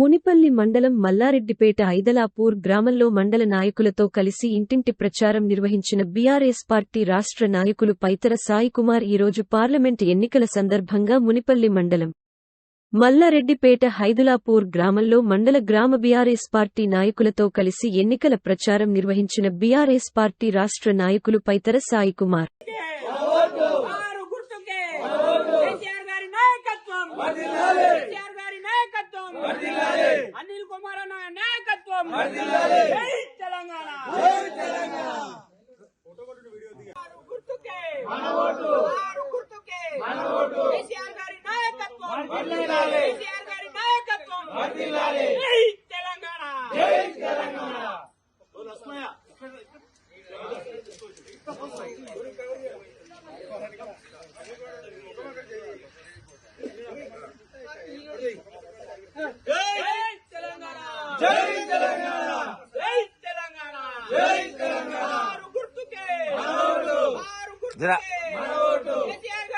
మునిపల్లి మండలం మల్లారెడ్డిపేట ఐదలాపూర్ గ్రామంలో మండల నాయకులతో కలిసి ఇంటింటి ప్రచారం నిర్వహించిన బీఆర్ఎస్ పార్టీ రాష్ట్ర నాయకులు పైతర సాయికుమార్ ఈరోజు పార్లమెంట్ ఎన్నికల సందర్భంగా మునిపల్లి మండలం మల్లారెడ్డిపేట హైదులాపూర్ గ్రామంలో మండల గ్రామ బీఆర్ఎస్ పార్టీ నాయకులతో కలిసి ఎన్నికల ప్రచారం నిర్వహించిన బీఆర్ఎస్ పార్టీ రాష్ట్ర నాయకులు పైతర సాయికుమార్ నాయకత్వం. అనిల్ కుమార్ అన్న నాయకత్వం. జై తెలంగాణ. గుర్తుకే. గుర్తుకే. కేసీఆర్ గారి నాయకత్వం. కేసీఆర్ గారి నాయకత్వం. జై తెలంగాణ. జై తెలంగాణ జై తెలంగాణ జై తెలంగాణ! జై తెలంగాణ! జై తెలంగాణ! ఆరు గుర్తుకే! ఆరు గుర్తుకే! కేసీఆర్